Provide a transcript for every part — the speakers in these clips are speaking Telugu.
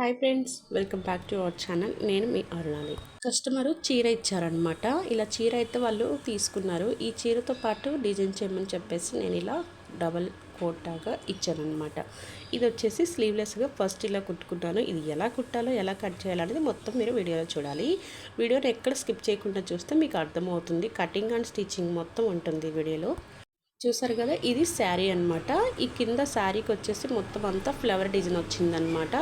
Hi friends welcome back to our channel. నేను మీ అరుణాలి. కస్టమరు చీర ఇచ్చారనమాట ఇలా చీర అయితే వాళ్ళు తీసుకున్నారు. ఈ చీరతో పాటు డిజైన్ చేయమని చెప్పేసి నేను ఇలా డబల్ కోటాగా ఇచ్చానమాట ఇది వచ్చేసి స్లీవ్లెస్గా ఫస్ట్ ఇలా కుట్టుకున్నాను. ఇది ఎలా కుట్టాలో ఎలా కట్ చేయాలనేది మొత్తం మీరు వీడియోలో చూడాలి. వీడియోని ఎక్కడ స్కిప్ చేయకుండా చూస్తే మీకు అర్థమవుతుంది. కటింగ్ అండ్ స్టిచ్చింగ్ మొత్తం ఉంటుంది వీడియోలో. చూసారు కదా? ఇది శారీ అనమాట ఈ కింద శారీకి వచ్చేసి మొత్తం అంతా ఫ్లవర్ డిజైన్ వచ్చిందనమాట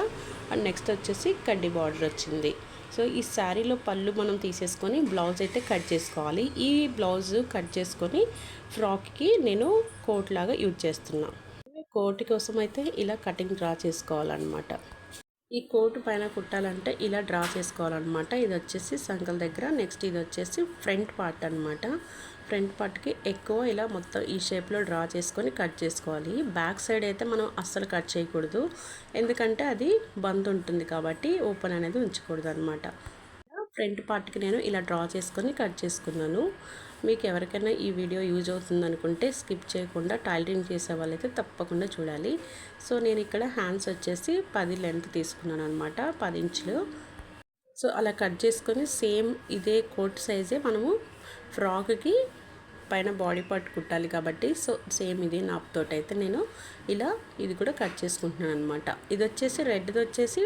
అండ్ నెక్స్ట్ వచ్చేసి కడ్డీ బార్డర్ వచ్చింది. సో ఈ శారీలో పళ్ళు మనం తీసేసుకొని బ్లౌజ్ అయితే కట్ చేసుకోవాలి. ఈ బ్లౌజ్ కట్ చేసుకొని ఫ్రాక్కి నేను కోట్ లాగా యూజ్ చేస్తున్నాను కోట్ కోసం అయితే ఇలా కటింగ్ డ్రా చేసుకోవాలన్నమాట. ఈ కోటు పైన కుట్టాలంటే ఇలా డ్రా చేసుకోవాలన్నమాట. ఇది వచ్చేసి సంకల దగ్గర. నెక్స్ట్ ఇది వచ్చేసి ఫ్రంట్ పార్ట్ అనమాట ఫ్రంట్ పార్ట్కి ఎక్కువ ఇలా మొత్తం ఈ షేప్లో డ్రా చేసుకొని కట్ చేసుకోవాలి. బ్యాక్ సైడ్ అయితే మనం అస్సలు కట్ చేయకూడదు. ఎందుకంటే అది బంద్ ఉంటుంది కాబట్టి ఓపెన్ అనేది ఉంచకూడదు అనమాట ఫ్రంట్ పార్ట్కి నేను ఇలా డ్రా చేసుకొని కట్ చేసుకున్నాను. మీకు ఎవరికైనా ఈ వీడియో యూజ్ అవుతుంది అనుకుంటే స్కిప్ చేయకుండా టైలరింగ్ చేసే వాళ్ళైతే తప్పకుండా చూడాలి. సో నేను ఇక్కడ హ్యాండ్స్ వచ్చేసి పది లెంత్ తీసుకున్నాను అనమాట పది ఇంచులు. సో అలా కట్ చేసుకొని సేమ్ ఇదే కోట్ సైజే మనము ఫ్రాక్కి పైన బాడీ పార్ట్ కుట్టాలి కాబట్టి సో సేమ్ ఇది నాప్తోటి అయితే నేను ఇలా ఇది కూడా కట్ చేసుకుంటున్నాను అనమాట ఇది వచ్చేసి రెడ్ది వచ్చేసి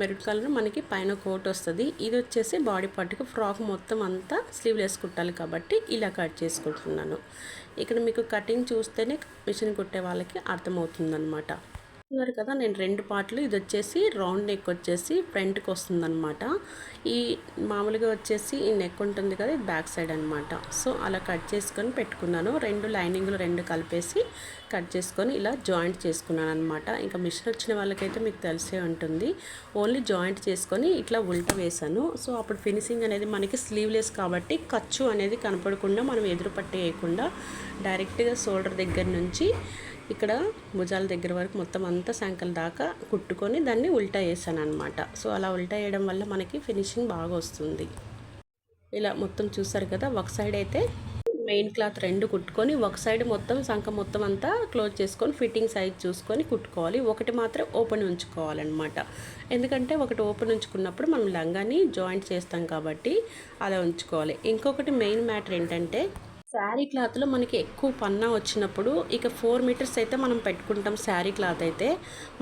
మెరూన్ కలర్ మనకి పైన కోట్ వస్తుంది. ఇది వచ్చేసి బాడీ పార్ట్కి ఫ్రాక్ మొత్తం అంతా స్లీవ్లెస్ కుట్టాలి కాబట్టి ఇలా కట్ చేసుకుంటున్నాను. ఇక్కడ మీకు కటింగ్ చూస్తేనే మిషన్ కుట్టే వాళ్ళకి అర్థమవుతుందనమాట చూస్తున్నారు కదా నేను రెండు పార్ట్లు ఇది వచ్చేసి రౌండ్ నెక్ వచ్చేసి ఫ్రంట్కి వస్తుందన్నమాట. ఈ మామూలుగా వచ్చేసి ఈ నెక్ ఉంటుంది కదా ఇది బ్యాక్ సైడ్ అనమాట సో అలా కట్ చేసుకొని పెట్టుకున్నాను. రెండు లైనింగ్లు రెండు కలిపేసి కట్ చేసుకొని ఇలా జాయింట్ చేసుకున్నాను అనమాట ఇంకా మిషన్ వచ్చిన వాళ్ళకైతే మీకు తెలిసే ఉంటుంది. ఓన్లీ జాయింట్ చేసుకొని ఇట్లా ఉల్ట వేసాను సో అప్పుడు ఫినిషింగ్ అనేది మనకి స్లీవ్లెస్ కాబట్టి ఖర్చు అనేది కనపడకుండా మనం ఎదురు పట్టేయకుండా డైరెక్ట్గా షోల్డర్ దగ్గర నుంచి ఇక్కడ భుజాల దగ్గర వరకు మొత్తం అంతా సంకల దాకా కుట్టుకొని దాన్ని ఉల్టా వేసాను అనమాట సో అలా ఉల్టా వేయడం వల్ల మనకి ఫినిషింగ్ బాగా వస్తుంది. ఇలా మొత్తం చూసారు కదా ఒక సైడ్ అయితే మెయిన్ క్లాత్ రెండు కుట్టుకొని ఒక సైడ్ మొత్తం సంఖ మొత్తం అంతా క్లోజ్ చేసుకొని ఫిట్టింగ్ సైజ్ చూసుకొని కుట్టుకోవాలి. ఒకటి మాత్రం ఓపెన్ ఉంచుకోవాలన్నమాట. ఎందుకంటే ఒకటి ఓపెన్ ఉంచుకున్నప్పుడు మనం లంగాని జాయింట్ చేస్తాం కాబట్టి అలా ఉంచుకోవాలి. ఇంకొకటి మెయిన్ మ్యాటర్ ఏంటంటే శారీ క్లాత్లో మనకి ఎక్కువ పన్నా వచ్చినప్పుడు ఇక ఫోర్ మీటర్స్ అయితే మనం పెట్టుకుంటాం శారీ క్లాత్ అయితే.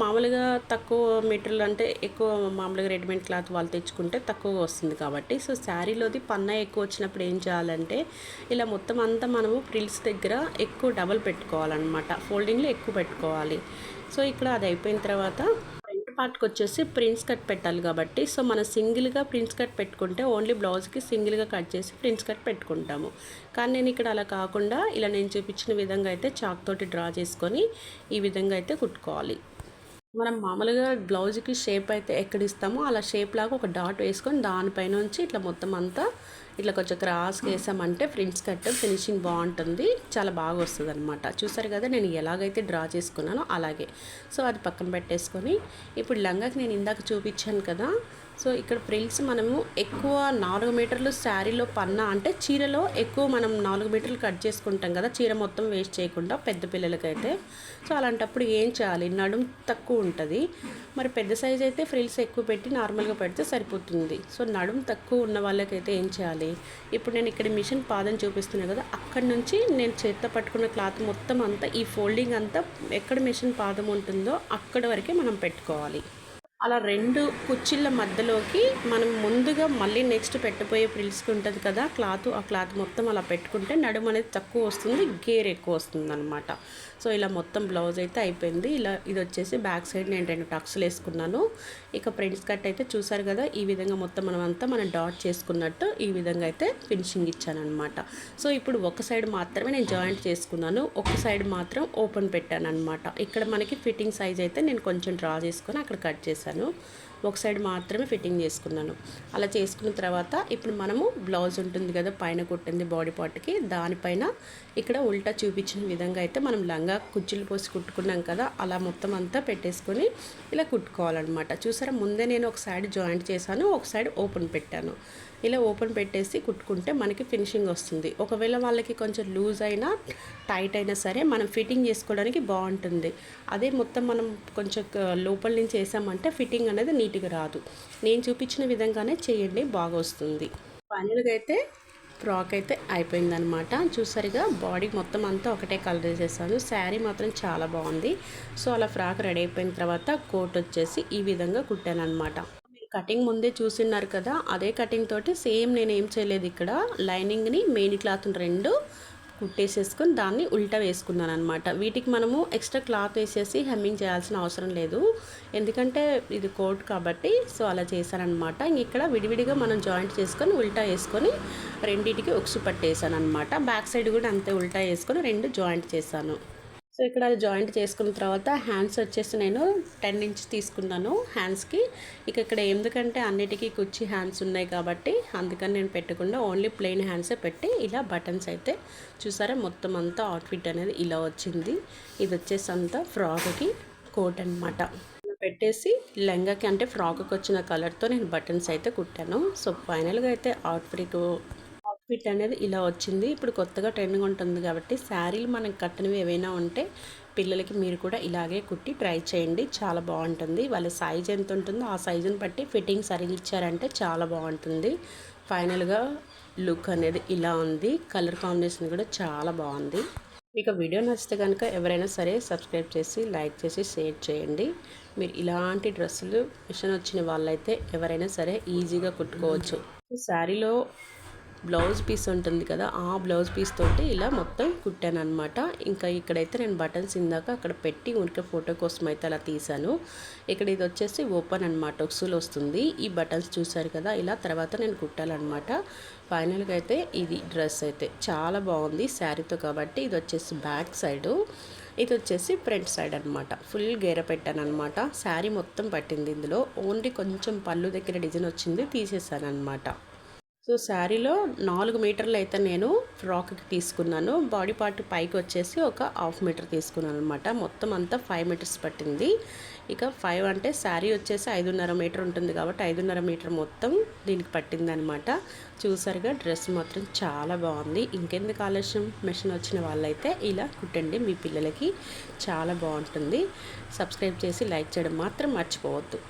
మామూలుగా తక్కువ మీటర్లు అంటే ఎక్కువ మామూలుగా రెడీమేడ్ క్లాత్ వాళ్ళు తెచ్చుకుంటే తక్కువగా వస్తుంది కాబట్టి. సో శారీలోది పన్నా ఎక్కువ వచ్చినప్పుడు ఏం చేయాలంటే ఇలా మొత్తం అంతా మనము ప్రిల్స్ దగ్గర ఎక్కువ డబల్ పెట్టుకోవాలన్నమాట. ఫోల్డింగ్లో ఎక్కువ పెట్టుకోవాలి. సో ఇక్కడ అది అయిపోయిన తర్వాత పార్ట్కి వచ్చేసి ప్రిన్స్ కట్ పెట్టాలి కాబట్టి సో మనం సింగిల్గా ప్రిన్స్ కట్ పెట్టుకుంటే ఓన్లీ బ్లౌజ్కి సింగిల్గా కట్ చేసి ప్రిన్స్ కట్ పెట్టుకుంటాము. కానీ నేను ఇక్కడ అలా కాకుండా ఇలా నేను చూపించిన విధంగా అయితే చాక్ తోటి డ్రా చేసుకొని ఈ విధంగా అయితే కుట్టుకోవాలి. మనం మామూలుగా బ్లౌజ్కి షేప్ అయితే ఎక్కడ ఇస్తామో అలా షేప్ లాగా ఒక డాట్ వేసుకొని దానిపైన నుంచి ఇట్లా మొత్తం అంతా ఇట్లా కొంచెం క్రాస్గా వేసామంటే ఫ్రింట్స్ కట్ ఫినిషింగ్ బాగుంటుంది. చాలా బాగా వస్తుంది అనమాట చూసారు కదా నేను ఎలాగైతే డ్రా చేసుకున్నానో అలాగే. సో అది పక్కన పెట్టేసుకొని ఇప్పుడు లంగాకి నేను ఇందాక చూపించాను కదా సో ఇక్కడ ప్రిల్స్ మనము ఎక్కువ నాలుగు మీటర్లు శారీలో పన్నా అంటే చీరలో ఎక్కువ మనం నాలుగు మీటర్లు కట్ చేసుకుంటాం కదా చీర మొత్తం వేస్ట్ చేయకుండా పెద్ద పిల్లలకైతే. సో అలాంటప్పుడు ఏం చేయాలి? నడుం తక్కువ ఉంటుంది. మరి పెద్ద సైజ్ అయితే ఫ్రిల్స్ ఎక్కువ పెట్టి నార్మల్గా పెడితే సరిపోతుంది. సో నడుం తక్కువ ఉన్న వాళ్ళకైతే ఏం చేయాలి? ఇప్పుడు నేను ఇక్కడ మిషన్ పాదం చూపిస్తున్నాను కదా అక్కడ నుంచి నేను చేత్తో పట్టుకున్న క్లాత్ మొత్తం అంతా ఈ ఫోల్డింగ్ అంతా ఎక్కడ మిషన్ పాదం ఉంటుందో అక్కడ వరకే మనం పెట్టుకోవాలి. అలా రెండు కుచ్చిళ్ళ మధ్యలోకి మనం ముందుగా మళ్ళీ నెక్స్ట్ పెట్టబోయే ప్రిల్స్కి ఉంటుంది కదా క్లాత్ ఆ క్లాత్ మొత్తం అలా పెట్టుకుంటే నడుము అనేది తక్కువ వస్తుంది గేర్ ఎక్కువ వస్తుంది అనమాట సో ఇలా మొత్తం బ్లౌజ్ అయితే అయిపోయింది. ఇలా ఇది వచ్చేసి బ్యాక్ సైడ్ నేను రెండు టక్స్లు వేసుకున్నాను. ఇక ప్రింట్స్ కట్ అయితే చూసారు కదా ఈ విధంగా మొత్తం మనం అంతా మనం డాట్ చేసుకున్నట్టు ఈ విధంగా అయితే ఫినిషింగ్ ఇచ్చానమాట సో ఇప్పుడు ఒక సైడ్ మాత్రమే నేను జాయింట్ చేసుకున్నాను. ఒక సైడ్ మాత్రం ఓపెన్ పెట్టాను అనమాట ఇక్కడ మనకి ఫిట్టింగ్ సైజ్ అయితే నేను కొంచెం డ్రా చేసుకొని అక్కడ కట్ చేశాను. trabalho ఒక సైడ్ మాత్రమే ఫిట్టింగ్ చేసుకున్నాను. అలా చేసుకున్న తర్వాత ఇప్పుడు మనము బ్లౌజ్ ఉంటుంది కదా పైన కుట్టింది బాడీ పార్ట్కి దానిపైన ఇక్కడ ఉల్టా చూపించిన విధంగా అయితే మనం లంగా కుచ్చులు పోసి కుట్టుకున్నాం కదా అలా మొత్తం అంతా పెట్టేసుకొని ఇలా కుట్టుకోవాలన్నమాట. చూసారా ముందే నేను ఒక సైడ్ జాయింట్ చేశాను ఒక సైడ్ ఓపెన్ పెట్టాను. ఇలా ఓపెన్ పెట్టేసి కుట్టుకుంటే మనకి ఫినిషింగ్ వస్తుంది. ఒకవేళ వాళ్ళకి కొంచెం లూజ్ అయినా టైట్ అయినా సరే మనం ఫిట్టింగ్ చేసుకోవడానికి బాగుంటుంది. అదే మొత్తం మనం కొంచెం లోపల నుంచి వేసామంటే ఫిట్టింగ్ అనేది నీట్ నీట్గా రాదు. నేను చూపించిన విధంగానే చేయండి బాగా వస్తుంది ఫైనల్గా అయితే ఫ్రాక్ అయితే అయిపోయిందనమాట చూసారుగా బాడీ మొత్తం అంతా ఒకటే కలర్ చేశాను శారీ మాత్రం చాలా బాగుంది. సో అలా ఫ్రాక్ రెడీ అయిపోయిన తర్వాత కోట్ వచ్చేసి ఈ విధంగా కుట్టాను అనమాట మీరు కటింగ్ ముందే చూసిన్నారు కదా అదే కటింగ్ తోటి సేమ్ నేను ఏం చేయలేదు ఇక్కడ. లైనింగ్ని మెయిన్ క్లాత్ రెండు కుట్టేసేసుకొని దాన్ని ఉల్టా వేసుకున్నాను అనమాట వీటికి మనము ఎక్స్ట్రా క్లాత్ వేసేసి హెమ్మింగ్ చేయాల్సిన అవసరం లేదు. ఎందుకంటే ఇది కోట్ కాబట్టి సో అలా చేశానమాట ఇక్కడ విడివిడిగా మనం జాయింట్ చేసుకొని ఉల్టా వేసుకొని రెండింటికి ఉక్సు పట్టేసాను అనమాట బ్యాక్ సైడ్ కూడా అంతే ఉల్టా వేసుకొని రెండు జాయింట్ చేశాను. సో ఇక్కడ అది జాయింట్ చేసుకున్న తర్వాత హ్యాండ్స్ వచ్చేసి నేను టెన్ ఇంచ్ తీసుకున్నాను హ్యాండ్స్కి. ఇక ఇక్కడ ఎందుకంటే అన్నిటికీ కుచ్చి హ్యాండ్స్ ఉన్నాయి కాబట్టి అందుకని నేను పెట్టకుండా ఓన్లీ ప్లెయిన్ హ్యాండ్సే పెట్టి ఇలా బటన్స్ అయితే చూసారా మొత్తం అంతా అవుట్ఫిట్ అనేది ఇలా వచ్చింది. ఇది వచ్చేసి అంతా ఫ్రాక్కి కోట్ అనమాట పెట్టేసి లెంగాకి అంటే ఫ్రాక్కి వచ్చిన కలర్తో నేను బటన్స్ అయితే కుట్టాను. సో ఫైనల్గా అయితే అవుట్ఫిట్ ఫిట్ అనేది ఇలా వచ్చింది. ఇప్పుడు కొత్తగా ట్రెండింగ్ ఉంటుంది కాబట్టి శారీలు మనకు కట్టనివి ఏవైనా ఉంటే పిల్లలకి మీరు కూడా ఇలాగే కుట్టి ట్రై చేయండి. చాలా బాగుంటుంది. వాళ్ళ సైజ్ ఎంత ఉంటుందో ఆ సైజుని బట్టి ఫిట్టింగ్ సరిగ్గా ఇచ్చారంటే చాలా బాగుంటుంది. ఫైనల్గా లుక్ అనేది ఇలా ఉంది. కలర్ కాంబినేషన్ కూడా చాలా బాగుంది. మీకు వీడియో నచ్చితే కనుక ఎవరైనా సరే సబ్స్క్రైబ్ చేసి లైక్ చేసి షేర్ చేయండి. మీరు ఇలాంటి డ్రెస్సులు మిషన్ వచ్చిన వాళ్ళైతే ఎవరైనా సరే ఈజీగా కుట్టుకోవచ్చు. శారీలో బ్లౌజ్ పీస్ ఉంటుంది కదా ఆ బ్లౌజ్ పీస్ తోటి ఇలా మొత్తం కుట్టాను అనమాట ఇంకా ఇక్కడైతే నేను బటన్స్ ఇందాక అక్కడ పెట్టి ఉనికి ఫోటో కోసం అయితే అలా తీసాను ఇక్కడ ఇది వచ్చేసి ఓపెన్ అనమాట ఒకసులు వస్తుంది. ఈ బటన్స్ చూసారు కదా ఇలా తర్వాత నేను కుట్టాలన్నమాట. ఫైనల్గా అయితే ఇది డ్రెస్ అయితే చాలా బాగుంది శారీతో కాబట్టి ఇది వచ్చేసి బ్యాక్ సైడు ఇది వచ్చేసి ఫ్రంట్ సైడ్ అనమాట ఫుల్ గేర పెట్టాను అనమాట శారీ మొత్తం పట్టింది ఇందులో. ఓన్లీ కొంచెం పళ్ళు దగ్గర డిజైన్ వచ్చింది తీసేసాను అనమాట సో శారీలో నాలుగు మీటర్లు అయితే నేను ఫ్రాక్కి తీసుకున్నాను. బాడీ పార్ట్ పైకి వచ్చేసి ఒక హాఫ్ మీటర్ తీసుకున్నాను అనమాట మొత్తం అంతా ఫైవ్ మీటర్స్ పట్టింది. ఇక ఫైవ్ అంటే శారీ వచ్చేసి ఐదున్నర మీటర్ ఉంటుంది కాబట్టి ఐదున్నర మీటర్ మొత్తం దీనికి పట్టింది అనమాట చూసారుగా డ్రెస్ మాత్రం చాలా బాగుంది. ఇంకెందుకు ఆలస్యం? మెషిన్ వచ్చిన వాళ్ళైతే ఇలా కుట్టండి. మీ పిల్లలకి చాలా బాగుంటుంది. సబ్స్క్రైబ్ చేసి లైక్ చేయడం మాత్రం మర్చిపోవద్దు.